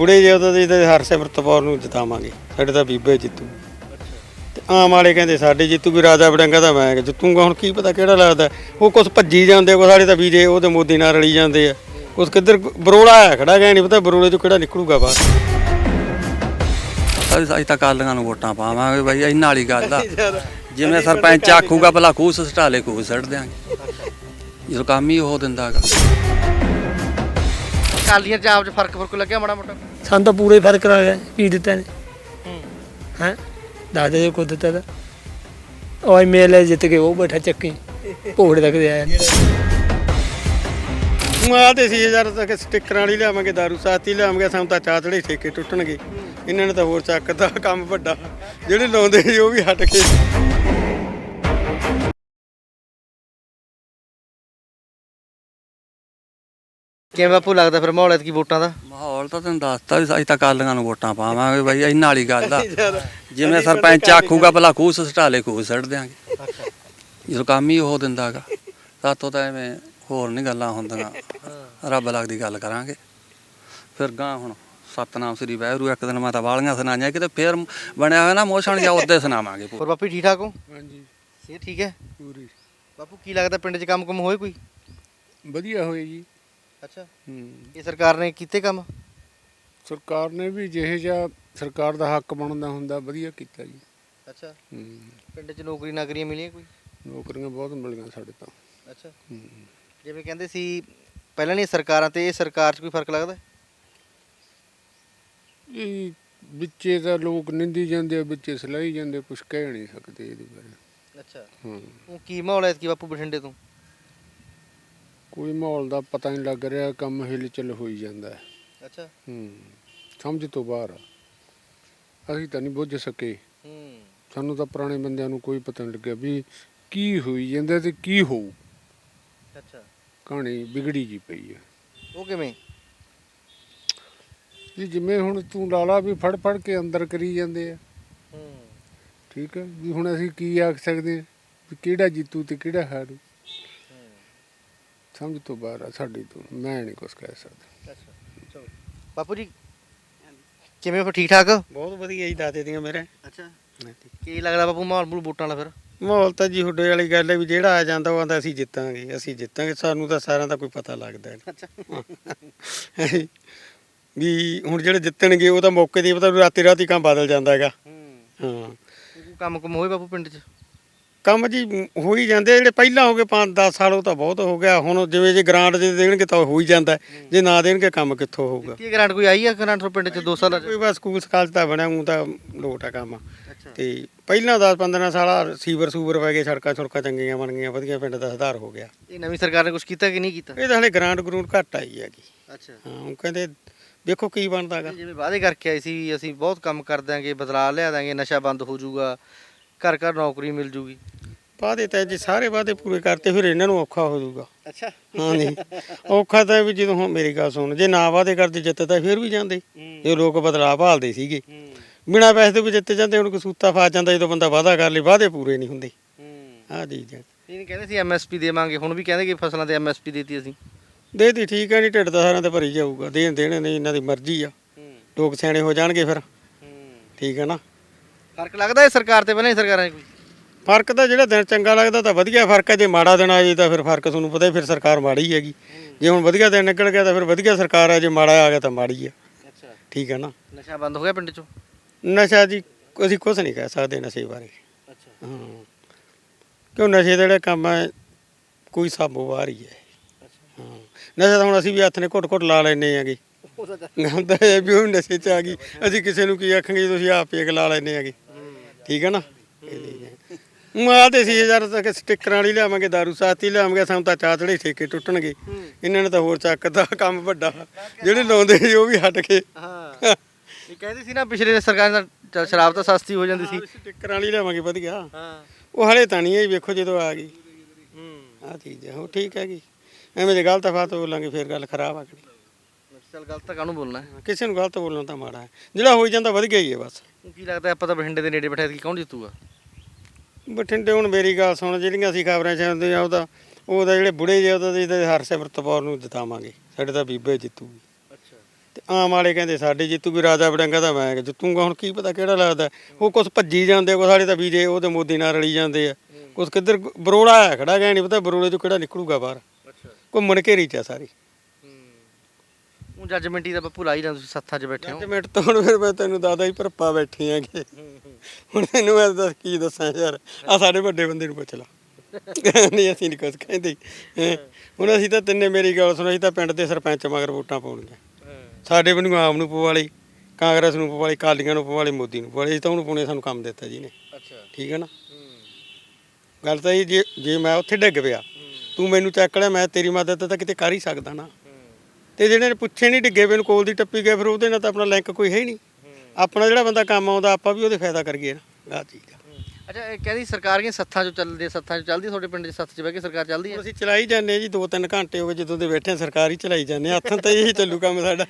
ਬੁੜੇ ਜੇ ਉਹਦੇ ਤੇ ਹਰਸਿਮਰਤ ਕੌਰ ਨੂੰ ਜਿਤਾਵਾਂਗੇ ਸਾਡੇ ਤਾਂ ਬੀਬੇ ਜਿੱਤੂ। ਤੇ ਆਮ ਵਾਲੇ ਕਹਿੰਦੇ ਸਾਡੇ ਜਿੱਤੂ ਵੀ ਰਾਜਾ ਵੜੰਗਾ ਤਾਂ ਮੈਂ ਜਿੱਤੂਗਾ ਹੁਣ ਕੀ ਪਤਾ ਕਿਹੜਾ ਲੱਗਦਾ। ਉਹ ਕੁਛ ਭੱਜੀ ਜਾਂਦੇ ਕੋ ਸਾਡੇ ਤਾਂ ਵੀਰੇ ਉਹਦੇ ਮੋਦੀ ਨਾਲ ਰਲੀ ਜਾਂਦੇ ਆ। ਕੁਛ ਕਿੱਧਰ ਬਰੋਲਾ ਆ ਖੜਾ ਗਿਆ ਨਹੀਂ ਪਤਾ ਬਰੋਲੇ ਚੋਂ ਕਿਹੜਾ ਨਿਕਲੂਗਾ ਬਾਹਰ। ਅਸੀਂ ਅਸੀਂ ਤਾਂ ਕਾਲੀਆਂ ਨੂੰ ਵੋਟਾਂ ਪਾਵਾਂਗੇ ਬਾਈ ਇਹਨਾਂ ਵਾਲੀ ਗੱਲ ਆ। ਜਿਵੇਂ ਸਰਪੰਚ ਆਖੂਗਾ ਭਲਾ ਕੂਸ ਸਟਾਲੇ ਕੂਸ ਸੜ ਦਿਆਂਗੇ। ਜਦੋਂ ਕੰਮ ਹੀ ਉਹ ਦਿੰਦਾਗਾ ਕਾਲੀਆਂ ਚ ਆਪ ਚ ਫ਼ਰਕ ਫ਼ਰਕ ਲੱਗਿਆ ਮਾੜਾ ਮੋਟਾ। ਸਾਨੂੰ ਤਾਂ ਪੂਰੇ ਫ਼ਰਕ ਆ ਗਿਆ ਕੀ ਦਿੱਤਾ ਨੇ ਹੈ। ਦਾਦਾ ਜੀ ਕੋ ਦਿੱਤਾ ਤਾਂ। ਉਹ ਮੇਲੇ ਜਿੱਤ ਕੇ ਉਹ ਬੈਠਾ ਚੱਕੀ। ਘੋੜੇ ਤੱਕ ਦੇ ਆਇਆ। ਮਾਂ ਤੇ ਸੀ ਹਜ਼ਾਰ ਤੱਕ ਸਟਿੱਕਰਾਂ ਵਾਲੀ ਲਿਆਵਾਂਗੇ ਦਾਰੂ ਸਾਤੀ ਲਿਆਵਾਂਗੇ ਸਾਨੂੰ ਤਾਂ ਚਾਚੜੇ ਠੇਕੇ ਟੁੱਟਣਗੇ। ਇਹਨਾਂ ਨੇ ਤਾਂ ਹੋਰ ਚੱਕਦਾ ਕੰਮ ਵੱਡਾ। ਜਿਹੜੇ ਲਾਉਂਦੇ ਸੀ ਉਹ ਵੀ ਹਟ ਗਏ ਕਿਵੇਂ ਬਾਪੂ ਲੱਗਦਾ ਫਿਰ ਮਾਹੌਲ ਐਤਕੀ ਵੋਟਾਂ ਦਾ? ਮਾਹੌਲ ਤਾਂ ਤੈਨੂੰ ਦੱਸਤਾ ਵੀ ਅਸੀਂ ਤਾਂ ਕਾਲੀਆਂ ਨੂੰ ਵੋਟਾਂ ਪਾਵਾਂਗੇ ਬਾਈ ਇਹਨਾਂ ਵਾਲੀ ਗੱਲ ਆ। ਜਿਵੇਂ ਸਰਪੰਚ ਆਖੂਗਾ ਭਲਾ ਕੂਸ ਸਟਾਲੇ ਕੂਸ ਸੜ ਦਿਆਂਗੇ। ਜਦੋਂ ਕੰਮ ਹੀ ਉਹ ਦਿੰਦਾਗਾ। ਸਾਤੋਂ ਤਾਂ ਐਵੇਂ ਹੋਰ ਨਹੀਂ ਗੱਲਾਂ ਹੁੰਦੀਆਂ। ਰੱਬ ਲੱਗਦੀ ਗੱਲ ਕਰਾਂਗੇ। ਫਿਰ ਗਾਂ ਹੁਣ ਸਤਨਾਮ ਸ੍ਰੀ ਵਾਹਿਗੁਰੂ ਇੱਕ ਦਿਨ ਮੈਂ ਤਾਂ ਵਾਲੀਆਂ ਸੁਣਾਈਆਂ ਕਿਤੇ ਫੇਰ ਬਣਿਆ ਹੋਇਆ ਨਾ ਮੋਸ਼ਨ ਜਾਂ ਉਹਦੇ ਸੁਣਾਵਾਂਗੇ ਹੋਰ ਬਾਪੂ ਠੀਕ ਠਾਕ ਹੋ? ਹਾਂਜੀ। ਸਿਹਤ ਠੀਕ ਹੈ? ਪੂਰੀ। ਬਾਪੂ ਕੀ ਲੱਗਦਾ ਪਿੰਡ 'ਚ ਕੰਮ ਕੁਮ ਹੋਏ ਕੋਈ? ਵਧੀਆ ਹੋਏ ਜੀ। ਅੱਛਾ। ਹੂੰ। ਇਹ ਸਰਕਾਰ ਨੇ ਕੀਤੇ ਕੰਮ? ਸਰਕਾਰ ਨੇ ਵੀ ਜਿਹੇ ਜਿਹਾ ਸਰਕਾਰ ਦਾ ਹੱਕ ਬਣਦਾ ਹੁੰਦਾ ਵਧੀਆ ਕੀਤਾ ਜੀ। ਅੱਛਾ। ਹੂੰ। ਪਿੰਡ 'ਚ ਨੌਕਰੀ ਨਾਕਰੀਆਂ ਮਿਲੀਆਂ ਕੋਈ? ਨੌਕਰੀਆਂ ਬਹੁਤ ਮਿਲੀਆਂ ਸਾਡੇ ਤਾਂ। ਅੱਛਾ। ਹੂੰ। ਜਿਵੇਂ ਕਹਿੰਦੇ ਸੀ ਪਹਿਲਾਂ ਨਹੀਂ ਸਰਕਾਰਾਂ ਤੇ ਇਹ ਸਰਕਾਰ 'ਚ ਕੋਈ ਫ਼ਰਕ ਲੱਗਦਾ? ਇਹ ਵਿੱਚੇ ਤਾਂ ਲੋਕ ਨਿੰਦੀ ਜਾਂਦੇ ਆ ਵਿੱਚੇ ਸਲਾਈ ਜਾਂਦੇ ਕੁਝ ਕਹਿ ਨਹੀਂ ਸਕਦੇ ਇਹਦੇ ਬਾਰੇ। ਅੱਛਾ। ਹੂੰ। ਉਹ ਕੀ ਮਾਹੌਲ ਹੈ ਐਤਕੀ ਬਾਪੂ ਬਠਿੰਡੇ ਤੋਂ? ਕੋਈ ਮਾਹੌਲ ਦਾ ਪਤਾ ਨਹੀਂ ਲੱਗ ਰਿਹਾ ਕੰਮ ਹਿਲ ਚੱਲ ਹੋਈ ਜਾਂਦਾ ਹੈ। ਅੱਛਾ। ਹੂੰ ਸਮਝ ਤੋਂ ਬਾਹਰ ਆ। ਅਸੀਂ ਤਾਂ ਨਹੀਂ ਬੁੱਝ ਸਕੇ। ਹੂੰ। ਸਾਨੂੰ ਤਾਂ ਪੁਰਾਣੇ ਬੰਦਿਆਂ ਨੂੰ ਕੋਈ ਪਤਾ ਨਹੀਂ ਲੱਗਿਆ ਵੀ ਕੀ ਹੋਈ ਜਾਂਦਾ ਤੇ ਕੀ ਹੋਊ। ਅੱਛਾ। ਕਹਾਣੀ ਵਿਗੜੀ ਜੀ ਪਈ ਹੈ ਉਹ ਕਿਵੇਂ? ਜੀ ਜਿਵੇਂ ਹੁਣ ਤੂੰ ਲਾਲਾ ਵੀ ਫੜ ਫੜ ਕੇ ਅੰਦਰ ਕਰੀ ਜਾਂਦੇ ਆ। ਹੂੰ। ਠੀਕ ਹੈ ਵੀ ਹੁਣ ਅਸੀਂ ਕੀ ਆਖ ਸਕਦੇ ਹਾਂ ਵੀ ਕਿਹੜਾ ਜੀਤੂ ਤੇ ਕਿਹੜਾ ਹਾਰੂ? ਸਮਝ ਤੋਂ ਬਾਹਰ ਆ ਸਾਡੀ ਤੋਂ ਮੈਂ ਨਹੀਂ ਕੁਝ ਕਹਿ ਸਕਦਾ। ਅੱਛਾ ਚਲੋ। ਬਾਪੂ ਜੀ ਕਿਵੇਂ ਹੋ ਠੀਕ ਠਾਕ? ਬਹੁਤ ਵਧੀਆ ਜੀ ਦਾਦੇ ਦੀਆਂ ਮੇਰੇ। ਅੱਛਾ ਕੀ ਲੱਗਦਾ ਬਾਪੂ ਮਾਹੌਲ ਮੂਲ ਵੋਟਾਂ ਵਾਲਾ ਫਿਰ? ਮਾਹੌਲ ਤਾਂ ਜੀ ਹੁੱਡੇ ਵਾਲੀ ਗੱਲ ਹੈ ਵੀ ਜਿਹੜਾ ਆ ਜਾਂਦਾ ਉਹ ਆਂਦਾ ਅਸੀਂ ਜਿੱਤਾਂਗੇ ਅਸੀਂ ਜਿੱਤਾਂਗੇ ਸਾਨੂੰ ਤਾਂ ਸਾਰਿਆਂ ਦਾ ਕੋਈ ਪਤਾ ਲੱਗਦਾ ਨਹੀਂ। ਅੱਛਾ। ਵੀ ਹੁਣ ਜਿਹੜੇ ਜਿੱਤਣਗੇ ਉਹ ਤਾਂ ਮੌਕੇ ਦੀ ਪਤਾ ਰਾਤੀ ਰਾਤੀ ਕੰਮ ਬਦਲ ਜਾਂਦਾ ਹੈਗਾ। ਹੂੰ। ਹਾਂ। ਕੋਈ ਕੰਮ ਕੁਮ ਹੋਏ ਬਾਪੂ ਪਿੰਡ 'ਚ? ਕੰਮ ਜੀ ਹੋ ਹੀ ਜਾਂਦੇ ਜਿਹੜੇ ਪਹਿਲਾਂ ਹੋ ਗਏ 5-10 ਸਾਲ ਉਹ ਤਾਂ ਬਹੁਤ ਹੋ ਗਿਆ। ਹੁਣ ਜਿਵੇਂ ਜੇ ਗ੍ਰਾਂਟ ਦੇ ਦੇਣਗੇ ਤਾਂ ਹੋ। ਹੀ। ਜਾਂਦਾ। ਜੇ ਨਾ ਦੇਣਗੇ ਕੰਮ ਕਿੱਥੋਂ ਹੋਊਗਾ? ਕੀ ਗ੍ਰਾਂਟ ਕੋਈ ਆਈ ਆ ਗ੍ਰਾਂਟ ਤੋਂ ਪਿੰਡ 'ਚ 2 ਸਾਲਾਂ 'ਚ? ਕੋਈ ਬਸ ਸਕੂਲ ਸਕਾਲ ਤਾਂ ਬਣਿਆ ਹੂੰ ਤਾਂ ਲੋਟ ਆ ਕੰਮ। ਤੇ ਪਹਿਲਾਂ 10-15 ਸਾਲਾ ਸੀਵਰ ਸੂਵਰ ਪੈ ਗਏ ਸੜਕਾਂ ਸੁੜਕਾਂ ਚੰਗੀਆਂ ਬਣ ਗਈਆਂ ਵਧੀਆ ਪਿੰਡ ਦਾ ਸੁਧਾਰ ਹੋ ਗਿਆ। ਇਹ ਨਵੀਂ ਸਰਕਾਰ ਨੇ ਕੁਝ ਕੀਤਾ ਕਿ ਨਹੀਂ ਕੀਤਾ? ਇਹ ਤਾਂ ਹਲੇ ਗ੍ਰਾਂਟ ਗਰੂੰਟ ਘੱਟ ਆਈ ਹੈਗੀ। ਅੱਛਾ। ਹਾਂ ਉਹ ਕਹਿੰਦੇ ਵੇਖੋ ਕੀ ਬਣਦਾਗਾ ਜਿਵੇਂ ਵਾਅਦੇ ਕਰਕੇ ਆਏ ਸੀ ਅਸੀਂ ਬਹੁਤ ਕੰਮ ਕਰ ਦਾਂਗੇ ਬਦਲਾਅ ਲਿਆ ਦਾਂਗੇ ਨਸ਼ਾ ਬੰਦ ਹੋ ਜਾਊਗਾ। ਘਰ ਘਰ ਨੌਕਰੀ ਮਿਲ ਜੂਗੀ। ਵਾਅਦੇ ਤਾਂ ਜੇ ਸਾਰੇ ਵਾਅਦੇ ਪੂਰੇ ਕਰਤੇ ਫਿਰ ਇਹਨਾਂ ਨੂੰ ਔਖਾ ਹੋ ਜਾਊਗਾ। ਅੱਛਾ। ਹਾਂਜੀ ਔਖਾ ਤਾਂ ਵੀ ਜਦੋਂ ਹੁਣ ਮੇਰੀ ਗੱਲ ਸੁਣ ਜੇ ਨਾ ਵਾਅਦੇ ਕਰਦੇ ਜਿੱਤ ਤਾਂ ਫਿਰ ਵੀ ਜਾਂਦੇ। ਇਹ ਲੋਕ ਬਦਲਾਅ ਭਾਲਦੇ ਸੀਗੇ। ਬਿਨਾਂ ਪੈਸੇ ਤੋਂ ਵੀ ਜਿੱਤੇ ਜਾਂਦੇ ਹੁਣ ਕਸੂਤਾ ਫਸ ਜਾਂਦਾ ਜਦੋਂ ਬੰਦਾ ਵਾਅਦਾ ਕਰ ਲੇ ਵਾਅਦੇ ਪੂਰੇ ਨਹੀਂ ਹੁੰਦੇ। ਹੂੰ। ਜੀ ਜੀ। ਇਹ ਕਹਿੰਦੇ ਸੀ ਐਮਐਸਪੀ ਦੇਵਾਂਗੇ ਹੁਣ ਵੀ ਕਹਿੰਦੇ ਕਿ ਫਸਲਾਂ ਤੇ ਐਮਐਸਪੀ ਦੇਤੀ ਅਸੀਂ। ਦੇ ਦੀ ਠੀਕ ਹੈ ਨਹੀਂ ਢਿੱਡ ਤਾਂ ਸਾਰਿਆਂ ਤੇ ਭਰੀ ਜਾਊਗਾ। ਦੇਣ ਦੇਣੇ ਨਹੀਂ ਇਹਨਾਂ ਦੀ ਮਰਜ਼ੀ ਆ। ਲੋਕ ਸਿਆਣੇ ਹੋ ਜਾਣਗੇ ਫਿਰ। ਠੀਕ ਹੈ ਨਾ? ਫ਼ਰਕ ਲੱਗਦਾ ਇਹ ਸਰਕਾਰ ਤੇ ਪਹਿਲਾਂ ਹੀ ਸਰਕਾਰਾਂ 'ਚ ਕੋਈ? ਫ਼ਰਕ ਤਾਂ ਜਿਹੜਾ ਦਿਨ ਚੰਗਾ ਲੱਗਦਾ ਤਾਂ ਵਧੀਆ ਫ਼ਰਕ ਹੈ ਜੇ ਮਾੜਾ ਦਿਨ ਆ ਜੇ ਤਾਂ ਫਿਰ ਫ਼ਰਕ ਤੁਹਾਨੂੰ ਪਤਾ ਹੀ ਫਿਰ ਸਰਕਾਰ ਮਾੜੀ ਹੈਗੀ। ਜੇ ਹੁਣ ਵਧੀਆ ਦਿਨ ਨਿਕਲ ਗਿਆ ਤਾਂ ਫਿਰ ਵਧੀਆ ਸਰਕਾਰ ਹੈ ਜੇ ਮਾੜਾ ਆ ਗਿਆ ਤਾਂ ਮਾੜੀ ਆ। ਅੱਛਾ। ਠੀਕ ਹੈ ਨਾ? ਨਸ਼ਾ ਬੰਦ ਹੋ ਗਿਆ ਪਿੰਡ 'ਚੋਂ? ਨਸ਼ਾ ਜੀ ਅਸੀਂ ਕੁਝ ਨਹੀਂ ਕਹਿ ਸਕਦੇ ਨਸ਼ੇ ਬਾਰੇ। ਅੱਛਾ। ਹਾਂ। ਕਿਉਂ ਨਸ਼ੇ ਦਾ ਜਿਹੜਾ ਕੰਮ ਹੈ ਕੋਈ ਸਾਬੋ ਬਾਹਰ ਹੀ ਹੈ। ਅੱਛਾ। ਹਾਂ। ਨਸ਼ਾ ਤਾਂ ਹੁਣ ਅਸੀਂ ਵੀ ਹੱਥ ਨੇ ਘੁੱਟ ਘੁੱਟ ਲਾ ਲੈਨੇ ਆਗੇ ਗੱਲ ਤਾਂ ਇਹ ਵੀ ਉਹ ਨਸ਼ੇ ਚ ਆ ਗਈ। ਅਸੀਂ ਕਿਸੇ ਨੂੰ ਕੀ ਆਖਾਂਗੇ ਤੁਸੀਂ ਆਪ ਪੇਕ ਲਾ ਲੈਨੇ ਆਗੇ ਠੀਕ ਹੈ ਨਾ? ਮਾਂ ਤੇ ਸੀ ਹਜ਼ਾਰ ਤੱਕ ਸਟਿੱਕਰਾਂ ਵਾਲੀ ਲਿਆਵਾਂਗੇ ਦਾਰੂ ਸਾਤੀ ਲਿਆਵਾਂਗੇ ਸਾਨੂੰ ਤਾਂ ਚਾਚੜੇ ਠੇਕੇ ਟੁੱਟਣਗੇ। ਇਹਨਾਂ ਨੇ ਤਾਂ ਹੋਰ ਚੱਕਦਾ ਕੰਮ ਵੱਡਾ। ਜਿਹੜੇ ਲਾਉਂਦੇ ਸੀ ਉਹ ਵੀ ਹਟ ਗਏ। ਹਾਂ। ਇਹ ਕਹਿੰਦੇ ਸੀ ਨਾ ਪਿਛਲੇ ਸਰਕਾਰ ਦਾ ਸ਼ਰਾਬ ਤਾਂ ਸਸਤੀ ਹੋ ਜਾਂਦੀ ਸੀ। ਸਟਿੱਕਰਾਂ ਵਾਲੀ ਲਿਆਵਾਂਗੇ ਵਧੀਆ। ਹਾਂ। ਉਹ ਹਲੇ ਤਾਂ ਨਹੀਂ ਹੈ ਵੇਖੋ ਜਦੋਂ ਆ ਗਈ। ਹੂੰ। ਆ ਚੀਜ਼ ਹੈ ਉਹ ਠੀਕ ਹੈਗੀ। ਐਵੇਂ ਜੇ ਗਲਤ ਫਾਤ ਬੋਲਾਂਗੇ ਫਿਰ ਗੱਲ ਖਰਾਬ ਆ ਗਈ ਚੱਲ ਗਲਤ ਕਾਹਨੂੰ ਬੋਲਣਾ ਹੈ? ਕਿਸੇ ਨੂੰ ਗਲਤ ਬੋਲਣਾ ਤਾਂ ਮਾੜਾ ਹੈ। ਜਿਹੜਾ ਹੋਈ ਜਾਂਦਾ ਵਧੀਆ ਹੀ ਹੈ ਬਸ। ਕੀ ਲੱਗਦਾ ਆਪਾਂ ਤਾਂ ਬਠਿੰਡੇ ਦੇ ਨੇੜੇ ਬੈਠੇ ਕਿ ਕੌਣ ਜਿੱਤੂਗਾ? ਬਠਿੰਡੇ ਹੁਣ ਮੇਰੀ ਗੱਲ ਸੁਣ ਜਿਹੜੀਆਂ ਅਸੀਂ ਖਬਰਾਂ ਚ ਆਉਂਦੇ ਆ ਉਹਦਾ ਉਹਦਾ ਜਿਹੜੇ ਬੁੜੇ ਜੇ ਉਹਦਾ ਤੇ ਹਰਸਿਮਰਤ ਕੌਰ ਨੂੰ ਜਿਤਾਵਾਂਗੇ। ਸਾਡੇ ਤਾਂ ਬੀਬੇ ਜਿੱਤੂਗੀ। ਅੱਛਾ। ਤੇ ਆਮ ਵਾਲੇ ਕਹਿੰਦੇ ਸਾਡੇ ਜਿੱਤੂਗੀ ਰਾਜਾ ਵੜਿੰਗਾ ਤਾਂ ਮੈਂ ਜਿੱਤੂਗਾ। ਹੁਣ ਕੀ ਪਤਾ ਕਿਹੜਾ ਲੱਗਦਾ। ਉਹ ਕੁਛ ਭੱਜੀ ਜਾਂਦੇ ਕੁਛ ਸਾਡੇ ਤਾਂ ਬੀਜੇ ਉਹ ਤੇ ਮੋਦੀ ਨਾਲ ਰਲੀ ਜਾਂਦੇ ਆ। ਕੁਛ ਕਿੱਧਰ ਬਰੋੜਾ ਆ ਖੜਾ ਗਿਆ ਨਹੀਂ ਪਤਾ ਬਰੋੜੇ ਚੋਂ ਕਿਹੜਾ ਨਿਕਲੂਗਾ ਬਾਹਰ। ਅੱਛਾ। ਘੁੰਮਣ ਘੇਰੀ ਚ ਆ ਸਾਰੀ। ਜੱਜਮੈਂਟੀ ਦਾ ਬੱਪੂ ਲਾਈ ਜਾਂਦੇ ਤੁਸੀਂ ਸੱਥਾਂ 'ਚ ਬੈਠੇ ਹੋ। ਪੰਜ ਮਿੰਟ ਤੋਂ ਹੁਣ ਫਿਰ ਮੈਂ ਤੈਨੂੰ ਦਾਦਾ ਹੀ ਭਰਪਾ ਬੈਠੇ ਆਂਗੇ ਹੁਣ ਤੈਨੂੰ ਮੈਂ ਦੱਸ ਕੀ ਦੱਸਾਂ ਯਾਰ ਆ ਸਾਡੇ ਵੱਡੇ ਬੰਦੇ ਨੂੰ ਪੁੱਛ ਲਾ। ਨਹੀਂ ਅਸੀਂ ਨਹੀਂ ਕੁਝ ਕਹਿੰਦੇ। ਹੈਂ। ਹੁਣ ਅਸੀਂ ਤਾਂ ਤਿੰਨੇ ਮੇਰੀ ਗੱਲ ਸੁਣੋ ਅਸੀਂ ਤਾਂ ਪਿੰਡ ਦੇ ਸਰਪੰਚ ਮਗਰ ਵੋਟਾਂ ਪਾਉਣੀਆਂ। ਸਾਡੇ ਵੱਲੋਂ ਆਮ ਨੂੰ ਪਵਾਲੀ ਕਾਂਗਰਸ ਨੂੰ ਪਵਾਲੀ ਕਾਲੀਆਂ ਨੂੰ ਪਵਾਲੀ ਮੋਦੀ ਨੂੰ ਪਵਾਲੀ ਅਸੀਂ ਤਾਂ ਉਹਨੂੰ ਪੁਣੇ ਸਾਨੂੰ ਕੰਮ ਦਿੱਤਾ ਜੀ ਨੇ। ਅੱਛਾ। ਠੀਕ ਹੈ ਨਾ? ਗੱਲ ਤਾਂ ਇਹ ਜੇ ਜੇ ਮੈਂ ਉੱਥੇ ਡਿੱਗ ਪਿਆ ਤੂੰ ਮੈਨੂੰ ਚੱਕ ਲਿਆ ਮੈਂ ਤੇਰੀ ਮਦਦ ਤਾਂ ਕਿਤੇ ਕਰ ਹੀ ਸਕਦਾ ਨਾ। ਤੇ ਜਿਹੜੇ ਨੇ ਪੁੱਛੇ ਨਹੀਂ ਡਿੱਗੇ ਪਏ ਨੂੰ ਕੋਲ ਦੀ ਟੱਪੀ ਗਏ ਫਿਰ ਉਹਦੇ ਨਾਲ ਤਾਂ ਆਪਣਾ ਲਿੰਕ ਕੋਈ ਹੈ ਹੀ ਨਹੀਂ। ਆਪਣਾ ਜਿਹੜਾ ਬੰਦਾ ਕੰਮ ਆਉਂਦਾ ਆਪਾਂ ਵੀ ਉਹਦੇ ਫਾਇਦਾ ਕਰੀਏ ਨਾ। ਆ ਚੀਜ਼ ਆ। ਅੱਛਾ ਇਹ ਕਹਿੰਦੀ ਸਰਕਾਰ ਦੀਆਂ ਸੱਥਾਂ 'ਚ ਚੱਲਦੇ ਸੱਥਾਂ 'ਚ ਚੱਲਦੀ ਆ? ਤੁਹਾਡੇ ਪਿੰਡ 'ਚ ਸੱਥ 'ਚ ਬਹਿ ਕੇ ਸਰਕਾਰ ਚੱਲਦੀ ਹੈ ਅਸੀਂ ਚਲਾਈ ਜਾਂਦੇ ਹਾਂ ਜੀ 2-3 ਘੰਟੇ ਹੋ ਗਏ ਜਦੋਂ ਦੇ ਬੈਠੇ ਹਾਂ, ਸਰਕਾਰ ਹੀ ਚਲਾਈ ਜਾਂਦੇ ਹਾਂ। ਹੱਥਾਂ ਤਾਂ ਇਹੀ ਚੱਲੂ ਕੰਮ ਸਾਡਾ।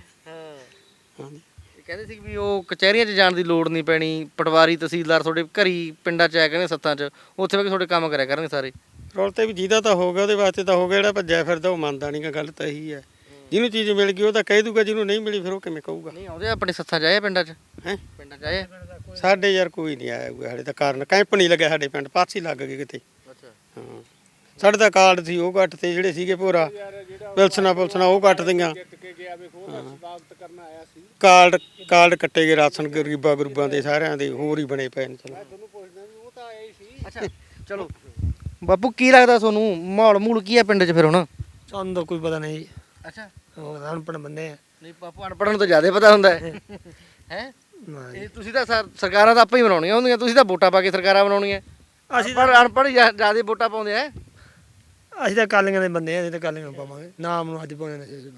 ਹਾਂਜੀ। ਇਹ ਕਹਿੰਦੇ ਸੀ ਵੀ ਉਹ ਕਚਹਿਰੀਆਂ 'ਚ ਜਾਣ ਦੀ ਲੋੜ ਨਹੀਂ ਪੈਣੀ ਪਟਵਾਰੀ ਤਹਿਸੀਲਦਾਰ ਤੁਹਾਡੇ ਘਰੀ ਪਿੰਡਾਂ 'ਚ ਆਇਆ ਕਰਨਗੇ ਸੱਥਾਂ 'ਚ ਉੱਥੇ ਬਹਿ ਕੇ ਤੁਹਾਡੇ ਕੰਮ ਕਰਿਆ ਕਰਨਗੇ ਸਾਰੇ। ਰੋਲ ਤੇ ਵੀ ਜਿਹਦਾ ਤਾਂ ਹੋ ਗਿਆ ਉਹਦੇ ਵਾਸਤੇ ਤਾਂ ਹੋ ਗਿਆ ਜਿਹੜਾ ਭੱਜਿਆ ਫਿਰਦਾ ਉਹ ਮੰਨਦਾ ਨਹੀਂਗਾ ਗੱਲ ਤਾਂ ਇਹੀ ਹੈ। ਜਿਹਨੂੰ ਚੀਜ਼ ਮਿਲ ਗਈ ਉਹ ਤਾਂ ਕਹਿ ਦੂਗਾ ਜਿਹਨੂੰ ਨਹੀਂ ਮਿਲੀ ਫਿਰ ਉਹ ਕਿਵੇਂ ਕਹੂਗਾ? ਨਹੀਂ ਆਉਂਦੇ ਆਪਣੇ ਸੱਥਾਂ ਆ ਪਿੰਡਾਂ 'ਚ? ਹੈ? ਪਿੰਡਾਂ 'ਚ ਆਏ? ਸਾਡੇ ਯਾਰ ਕੋਈ ਨਹੀਂ ਆਇਆ ਹੋਇਆ ਸਾਡੇ ਤਾਂ ਕਾਰਨ ਕੈਂਪ ਨਹੀਂ ਲੱਗਿਆ ਸਾਡੇ ਪਿੰਡ ਪਾਸੇ ਲੱਗ ਗਏ ਕਿਤੇ। ਅੱਛਾ। ਹਾਂ। ਸਾਡੇ ਤਾਂ ਕਾਰਡ ਸੀ ਉਹ ਕੱਟ ਤੇ ਜਿਹੜੇ ਸੀਗੇ ਭੋਰਾ ਪਿਲਸਣਾ ਪੁਲਸਣਾ ਉਹ ਕੱਟ ਸੀ ਕਾਰਡ ਕਾਰਡ ਕੱਟੇ ਗਏ ਰਾਸ਼ਨ ਗਰੀਬਾਂ ਗਰੂਬਾਂ ਦੇ ਸਾਰਿਆਂ ਦੇ ਹੋਰ ਹੀ ਬਣੇ ਪਏ ਨੇ ਚਲੋ। ਤੁਹਾਨੂੰ ਪੁੱਛਦਾ ਵੀ ਉਹ ਤਾਂ ਆਇਆ ਹੀ ਸੀ। ਅੱਛਾ ਚਲੋ। ਬਾਪੂ ਕੀ ਲੱਗਦਾ ਤੁਹਾਨੂੰ? ਮਾਹੌਲ ਮੂਲ ਕੀ ਆ ਪਿੰਡ 'ਚ ਫਿਰ ਹੁਣ? ਸਾਨੂੰ ਤਾਂ ਕੋਈ ਪਤਾ ਨਹੀਂ ਜੀ। ਅੱਛਾ। ਉਹ ਅਨਪੜ ਬੰਦੇ ਆ। ਨਹੀਂ ਬਾਪੂ ਅਨਪੜ੍ਹਾਂ ਨੂੰ ਤਾਂ ਜ਼ਿਆਦਾ ਪਤਾ ਹੁੰਦਾ ਹੈ। ਹੈ? ਨਾ ਜੀ। ਇਹ ਤੁਸੀਂ ਤਾਂ ਸਰ- ਸਰਕਾਰਾਂ ਤਾਂ ਆਪੇ ਹੀ ਬਣਾਉਣੀਆਂ ਹੁੰਦੀਆਂ। ਤੁਸੀਂ ਤਾਂ ਵੋਟਾਂ ਪਾ ਕੇ ਸਰਕਾਰਾਂ ਬਣਾਉਣੀਆਂ। ਅਸੀਂ ਪਰ ਅਨਪੜ੍ਹ ਜ਼ਿਆਦਾ ਵੋਟਾਂ ਪਾਉਂਦੇ ਆ ਅਸੀਂ ਤਾਂ ਕਾਲੀਆਂ ਦੇ ਬੰਦੇ ਆ ਅਸੀਂ ਤਾਂ ਕਾਲੀਆਂ ਨੂੰ ਪਾਵਾਂਗੇ। ਨਾਮ ਨੂੰ ਅੱਜ ਪਾਉਣੇ ਨਸ਼ੇ ਦੇ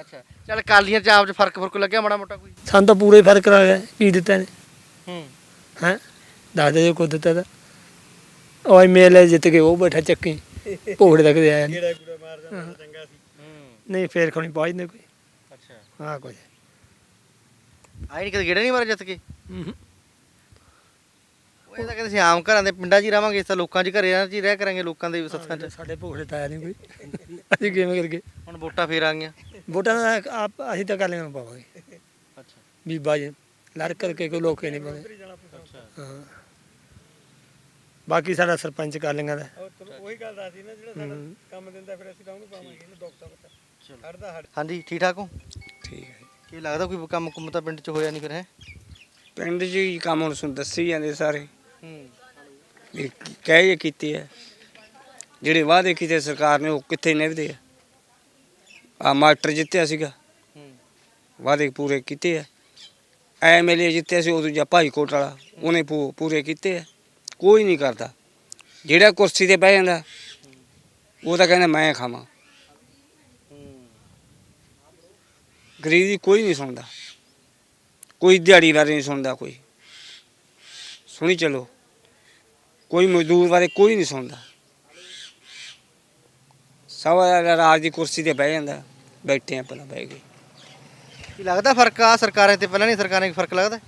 ਅੱਛਾ। ਚੱਲ ਕਾਲੀਆਂ ਚ ਆਪ ਚ ਫ਼ਰਕ ਫ਼ਰਕ ਲੱਗਿਆ ਮਾੜਾ ਮੋਟਾ ਕੋਈ? ਸਾਨੂੰ ਤਾਂ ਪੂਰੇ ਫ਼ਰਕ ਆ ਗਿਆ। ਕੀ ਦਿੱਤਾ ਨੇ ਹੂੰ। ਹੈ? ਦਾਦਾ ਜੀ ਕੋ ਦਿੱਤਾ ਤਾਂ। ਉਹ ਮੇਲੇ ਜਿੱਤ ਕੇ ਉਹ ਬੈਠਾ ਚੱਕੀ। ਭੋੜੇ ਤੱਕ ਦੇ ਆਇਆ ਨੀ। ਜਿਹੜਾ ਗੁੜਾ ਮਾਰ ਜਾਂਦਾ ਚੰਗਾ ਸੀ। ਨਹੀਂ ਫੇਰ ਖਣੀ ਪਹੁੰਚ ਨਹੀਂ ਕੋਈ। ਅੱਛਾ। ਹਾਂ ਕੁਝ ਆਈ ਨਹੀਂ ਕਦੇ ਗੇੜਾ ਨਹੀਂ ਮਾਰਿਆ ਜਿੱਤ ਕੇ? ਹੂੰ। ਉਹ ਇਹ ਤਾਂ ਕਹਿੰਦੇ ਸੀ ਆਮ ਘਰਾਂ ਦੇ ਪਿੰਡਾਂ 'ਚ ਹੀ ਰਵਾਂਗੇ ਇਸ ਤਾਂ ਲੋਕਾਂ 'ਚ ਘਰੇ 'ਚ ਹੀ ਰਹਿ ਕਰਾਂਗੇ ਲੋਕਾਂ ਦੇ ਸੱਥਾਂ 'ਚ। ਸਾਡੇ ਭੋੜੇ ਤਾਂ ਆਇਆ ਨਹੀਂ ਕੋਈ। ਅਸੀਂ ਕਿਵੇਂ ਕਰਕੇ ਹੁਣ ਵੋਟਾਂ ਫੇਰ ਆ ਗਈਆਂ। ਵੋਟਾਂ ਦਾ ਆਪ ਅਸੀਂ ਤਾਂ ਕਾਲੀਆਂ ਨੂੰ ਪਾਵਾਂਗੇ। ਅੱਛਾ। ਬੀਬਾ ਜੀ ਲੜ ਕਰਕੇ ਕੋਈ ਲੋਕੇ ਨਹੀਂ ਪਾਉਂਦੇ। ਹਾਂ। ਬਾਕੀ ਸਾਡਾ ਸਰਪੰਚ ਕਾਲੀਆਂ ਦਾ। ਉਹੀ ਗੱਲ ਦੱਸਦੀ ਨਾ ਜਿਹੜਾ ਸਾਡਾ ਕੰਮ ਦਿੰਦਾ ਫਿਰ ਅਸੀਂ ਤਾਂ ਉਹਨੂੰ ਪਾਵਾਂਗੇ ਇਹਨੂੰ ਹੜ ਹਾਂਜੀ ਠੀਕ ਠਾਕ ਹੋ? ਠੀਕ ਹੈ ਕੀ ਲੱਗਦਾ ਕੋਈ ਕੰਮ ਕੁੰਮ ਤਾਂ ਪਿੰਡ 'ਚ ਹੋਇਆ ਨਹੀਂ ਫਿਰ ਹੈ? ਪਿੰਡ 'ਚ ਹੀ ਕੰਮ ਹੁਣ ਸੁਣ ਦੱਸੀ ਜਾਂਦੇ ਸਾਰੇ। ਹੂੰ। ਵੀ ਕਹਿ ਜੇ ਕੀਤੇ ਆ ਜਿਹੜੇ ਵਾਅਦੇ ਕੀਤੇ ਸਰਕਾਰ ਨੇ ਉਹ ਕਿੱਥੇ ਨਿਭਦੇ ਆ? ਆ ਮਾਸਟਰ ਜਿੱਤਿਆ ਸੀਗਾ। ਹੂੰ। ਵਾਅਦੇ ਪੂਰੇ ਕੀਤੇ ਆ। ਐਮਐਲਏ ਜਿੱਤਿਆ ਸੀ ਉਹ ਦੂਜਾ ਭਾਈਕੋਟ ਵਾਲਾ ਉਹਨੇ ਪੂ- ਪੂਰੇ ਕੀਤੇ ਆ। ਕੋਈ ਨਹੀਂ ਕਰਦਾ। ਜਿਹੜਾ ਕੁਰਸੀ ਤੇ ਬਹਿ ਜਾਂਦਾ ਉਹ ਤਾਂ ਕਹਿੰਦਾ ਮੈਂ ਖਾਵਾਂ। ਗਰੀਬ ਦੀ ਕੋਈ ਨਹੀਂ ਸੁਣਦਾ। ਕੋਈ ਦਿਹਾੜੀ ਬਾਰੇ ਨਹੀਂ ਸੁਣਦਾ ਕੋਈ। ਸੁਣੀ ਚਲੋ। ਕੋਈ ਮਜ਼ਦੂਰ ਬਾਰੇ ਕੋਈ ਨਹੀਂ ਸੁਣਦਾ। ਸਵਾ ਰਾਜ ਦੀ ਕੁਰਸੀ ਤੇ ਬਹਿ ਜਾਂਦਾ। ਬੈਠੇ ਆ ਪਹਿਲਾਂ ਬਹਿ ਗਏ ਕੀ ਲੱਗਦਾ ਫ਼ਰਕ ਆ ਸਰਕਾਰਾਂ ਤੇ? ਪਹਿਲਾਂ ਨਹੀਂ ਸਰਕਾਰਾਂ 'ਚ ਫ਼ਰਕ ਲੱਗਦਾ?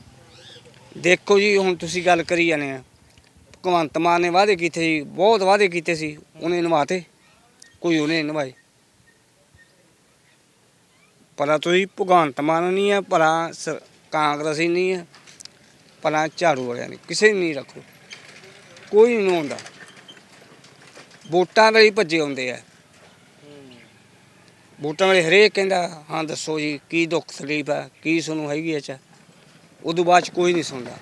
ਦੇਖੋ ਜੀ ਹੁਣ ਤੁਸੀਂ ਗੱਲ ਕਰੀ ਜਾਂਦੇ ਆ। ਭਗਵੰਤ ਮਾਨ ਨੇ ਵਾਅਦੇ ਕੀਤੇ ਸੀ ਬਹੁਤ ਵਾਅਦੇ ਕੀਤੇ ਸੀ। ਉਹਨੇ ਨਿਭਾਤੇ। ਕੋਈ ਉਹਨੇ ਨਿਭਾਏ। ਭਲਾ ਤੁਸੀਂ ਭਗਵੰਤ ਮਾਨ ਨਹੀਂ ਆ, ਭਲਾ ਕਾਂਗਰਸੀ ਨਹੀਂ ਆ, ਭਲਾ ਝਾੜੂ ਵਾਲਿਆਂ ਨੇ ਕਿਸੇ ਨਹੀਂ ਰੱਖੋ। ਕੋਈ ਨਹੀਂ ਹੁੰਦਾ। ਵੋਟਾਂ ਲਈ ਭੱਜੇ ਆਉਂਦੇ ਆ। ਵੋਟਾਂ ਵਾਲੇ ਹਰੇਕ ਕਹਿੰਦਾ, ਹਾਂ ਦੱਸੋ ਜੀ, ਕੀ ਦੁੱਖ ਤਕਲੀਫ ਆ, ਕੀ ਤੁਹਾਨੂੰ ਹੈਗੀ ਐ ਚ। ਉਦੋਂ ਬਾਅਦ ਚ ਕੋਈ ਨਹੀਂ ਸੁਣਦਾ।